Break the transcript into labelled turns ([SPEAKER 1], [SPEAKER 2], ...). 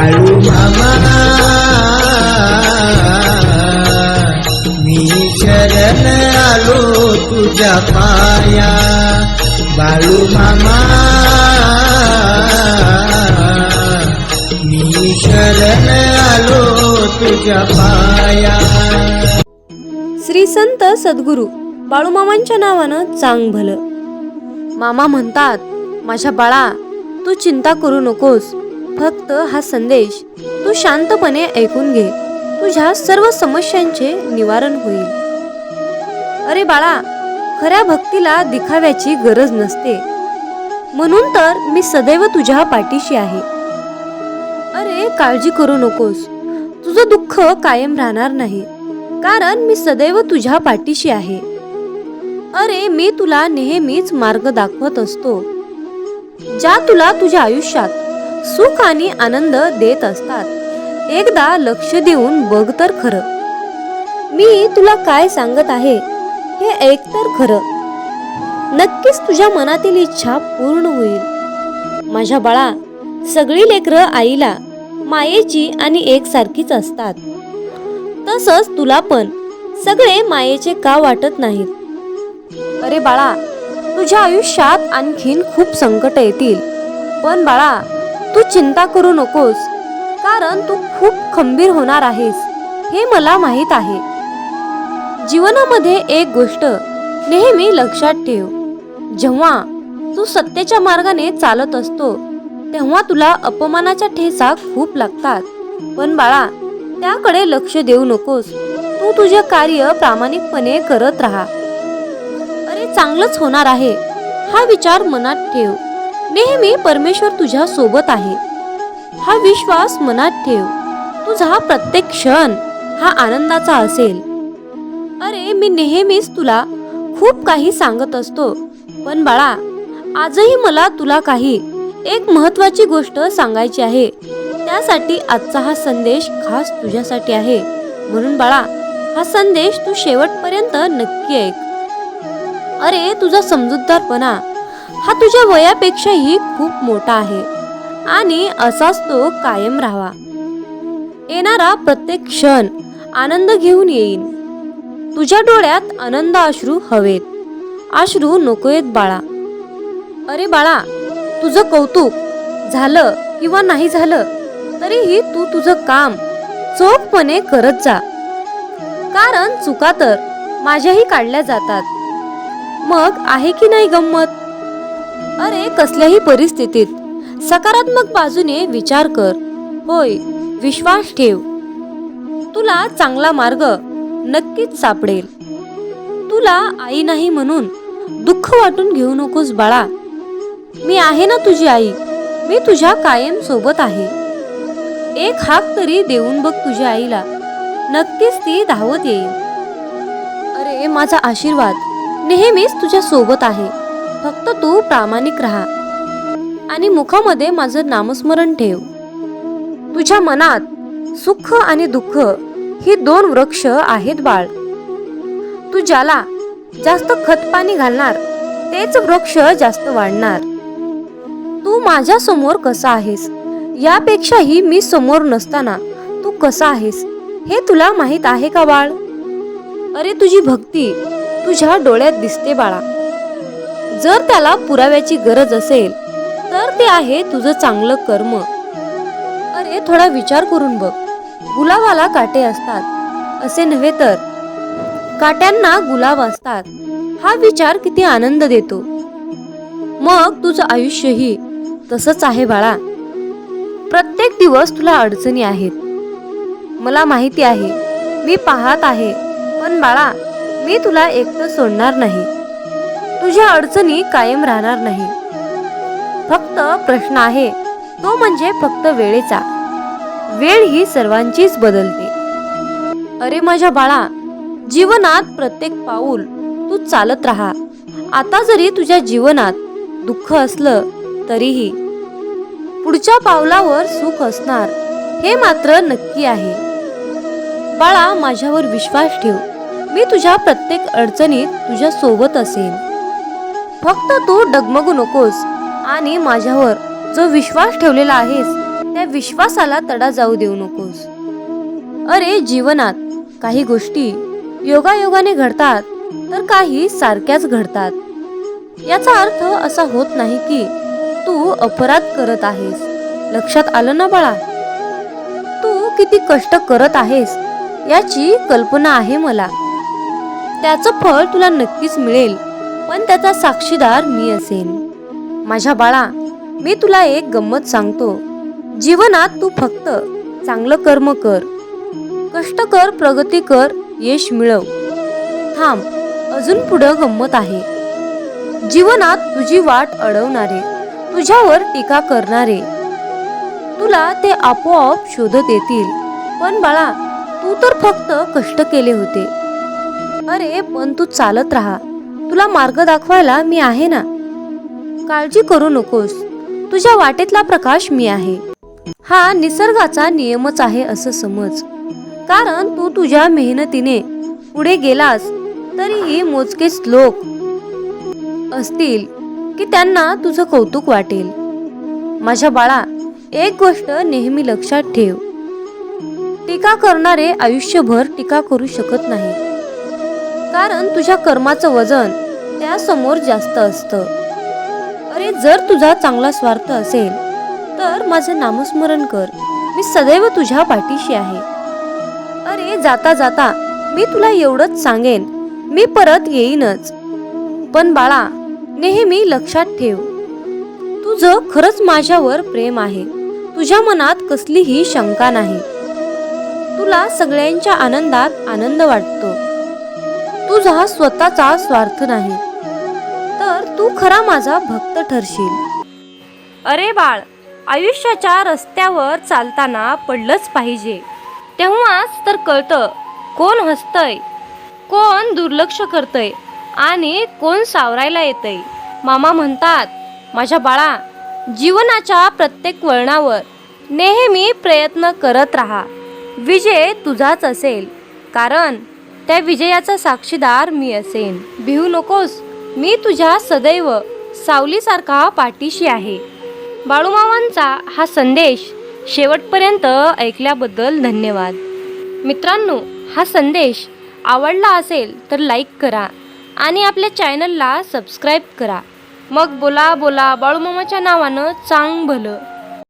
[SPEAKER 1] आळू मामा मी शरण आलो तुझ्या पाया. बाळू मामा मी शरण आलो तुझ्या पाया.
[SPEAKER 2] श्री संत सद्गुरू बाळूमामांच्या नावानं चांग भलं. मामा म्हणतात माझ्या बाळा तू चिंता करू नकोस. फक्त हा संदेश तू शांतपणे ऐकून घे. तुझ्या सर्व समस्यांचे निवारण होईल. अरे बाळा खऱ्या भक्तीला दिखाव्याची गरज नसते. म्हणून तर मी सदैव तुझ्या पाठीशी आहे. अरे काळजी करू नकोस. तुझं दुःख कायम राहणार नाही. कारण मी सदैव तुझ्या पाठीशी आहे. अरे मी तुला नेहमीच मार्ग दाखवत असतो. ज्या तुला तुझ्या आयुष्यात. सुख आणि आनंद देत असतात. एकदा लक्ष देऊन बघ तर खरं. मी तुला काय सांगत आहे हे ऐक तर खरं. नक्कीच तुझ्या मनातील इच्छा पूर्ण होईल. माझ्या बाळा सगळी लेकरं आईला मायेची आणि एकसारखीच असतात. तसंच तुला पण. सगळे मायेचे का वाटत नाहीत? अरे बाळा तुझ्या आयुष्यात आणखीन खूप संकट येतील. पण बाळा तू चिंता करू नकोस कारण तू खूप खंबीर होणार आहेस हे मला माहीत आहे. जीवनामध्ये एक गोष्ट नेहमी लक्षात ठेव जेव्हा तू सत्याच्या मार्गाने चालत असतो तेव्हा तुला अपमानाच्या ठेचा खूप लागतात. पण बाळा त्याकडे लक्ष देऊ नकोस तू तुझे कार्य प्रामाणिकपणे करत राहा. अरे चांगलंच होणार आहे हा विचार मनात ठेव. नेहमी परमेश्वर तुझ्या सोबत आहे. हा विश्वास मनात ठेव. तुझा हा प्रत्येक क्षण हा आनंदाचा असेल. अरे मी नेहमीच तुला खूप काही सांगत असतो. पण बाळा आजही मला तुला काही एक महत्वाची गोष्ट सांगायची आहे. त्यासाठी आजचा हा संदेश खास तुझ्यासाठी आहे. म्हणून बाळा हा संदेश तू शेवटपर्यंत नक्की ऐक. अरे तुझा समजूतदारपणा हा तुझ्या वयापेक्षाही खूप मोठा आहे. आणि असाच तो कायम राहावा. येणारा प्रत्येक क्षण आनंद घेऊन येईन. तुझ्या डोळ्यात आनंद अश्रू हवेत. अश्रू नकोयत बाळा. अरे बाळा तुझं कौतुक झालं किंवा नाही झालं तरीही तू तुझं काम चोखपणे करत जा. कारण चुका तर माझ्याही काढल्या जातात. मग आहे की नाही गंमत? अरे कसल्याही परिस्थितीत सकारात्मक बाजूने विचार कर. होय विश्वास ठेव. तुला चांगला मार्ग नक्कीच सापडेल. तुला आई नाही म्हणून दुःख वाटून घेऊ नकोस बाळा. मी आहे ना तुझी आई. मी तुझ्या कायम सोबत आहे. एक हाक तरी देऊन बघ तुझ्या आईला. नक्कीच ती धावत येईल. अरे माझा आशीर्वाद नेहमीच तुझ्या सोबत आहे. फक्त तू प्रामाणिक राहा. आणि मुखामध्ये माझं नामस्मरण ठेव. तुझ्या मनात सुख आणि दुःख ही दोन वृक्ष आहेत बाळ. तू ज्याला जास्त खतपाणी घालणार तेच वृक्ष जास्त वाढणार. तू माझ्यासमोर कसा आहेस यापेक्षाही मी समोर नसताना तू कसा आहेस हे तुला माहीत आहे का बाळ? अरे तुझी भक्ती तुझ्या डोळ्यात दिसते बाळा. जर त्याला पुराव्याची गरज असेल तर ते आहे तुझं चांगलं कर्म. अरे थोडा विचार करून बघ. गुलाबाला काटे असतात. असे नव्हे तर काट्यांना गुलाब असतात. हा विचार किती आनंद देतो. मग तुझं आयुष्यही तसंच आहे बाळा. प्रत्येक दिवस तुला अडचणी आहेत. मला माहिती आहे मी पाहत आहे पण बाळा मी तुला एकटं सोडणार नाही. तुझ्या अडचणी कायम राहणार नाही. फक्त प्रश्न आहे तो म्हणजे फक्त वेळेचा. वेळ ही सर्वांचीच बदलते. अरे माझ्या बाळा जीवनात प्रत्येक पाऊल तू चालत राहा. आता जरी तुझ्या जीवनात दुःख असलं तरीही. पुढच्या पावलावर सुख असणार हे मात्र नक्की आहे. बाळा माझ्यावर विश्वास ठेव. मी तुझ्या प्रत्येक अडचणीत तुझ्या सोबत असेन. फक्त तू डगमगू नकोस. आणि माझ्यावर जो विश्वास ठेवलेला आहेस त्या विश्वासाला तडा जाऊ देऊ नकोस. अरे जीवनात काही गोष्टी योगायोगाने घडतात तर काही सारख्याच घडतात. याचा अर्थ असा होत नाही की तू अपराध करत आहेस. लक्षात आलं ना बाळा? तू किती कष्ट करत आहेस याची कल्पना आहे मला. त्याचं फळ तुला नक्कीच मिळेल. पण त्याचा साक्षीदार मी असेन. माझ्या बाळा मी तुला एक गंमत सांगतो. जीवनात तू फक्त चांगलं कर्म कर. कष्ट कर प्रगती कर यश मिळव. थांब अजून पुढं गंमत आहे. जीवनात तुझी वाट अडवणारे तुझ्यावर टीका करणारे तुला ते आपोआप शोधत येतील. पण बाळा तू तर फक्त कष्ट केले होते. अरे पण तू चालत राहा. तुला मार्ग दाखवायला मी आहे ना? काळजी करू नकोस. तुझ्या वाटेतला प्रकाश मी आहे. हा निसर्गाचा नियमच आहे असं समज. कारण तू तुझ्या मेहनतीने पुढे गेलास तरीही मोजकेच लोक असतील की त्यांना तुझं कौतुक वाटेल. माझ्या बाळा एक गोष्ट नेहमी लक्षात ठेव. टीका करणारे आयुष्यभर टीका करू शकत नाही. कारण तुझ्या कर्माचं वजन त्यासमोर जास्त असतं. अरे जर तुझा चांगला स्वार्थ असेल तर माझं नामस्मरण कर. मी सदैव तुझ्या पाठीशी आहे. अरे जाता जाता मी तुला एवढंच सांगेन मी परत येईनच. पण बाळा नेहमी लक्षात ठेव. तुझं खरंच माझ्यावर प्रेम आहे. तुझ्या मनात कसलीही शंका नाही. तुला सगळ्यांच्या आनंदात आनंद वाटतो. तुझा स्वतःचा स्वार्थ नाही. तर तू खरा माझा भक्त ठरशील. अरे बाळ आयुष्याच्या रस्त्यावर चालताना पडलंच पाहिजे. तेव्हाच तर कळतं कोण हसतय कोण दुर्लक्ष करतय आणि कोण सावरायला येतय. मामा म्हणतात माझ्या बाळा जीवनाच्या प्रत्येक वळणावर नेहमी प्रयत्न करत राहा. विजय तुझाच असेल. कारण त्या विजयाचा साक्षीदार मी असेन. भिवू नकोस. मी तुझ्या सदैव सावलीसारखा पाठीशी आहे. बाळूमामांचा हा संदेश शेवटपर्यंत ऐकल्याबद्दल धन्यवाद. मित्रांनो हा संदेश आवडला असेल तर लाईक करा आणि आपल्या चॅनलला सबस्क्राईब करा. मग बोला बोला बाळूमामाच्या नावानं चांग भलं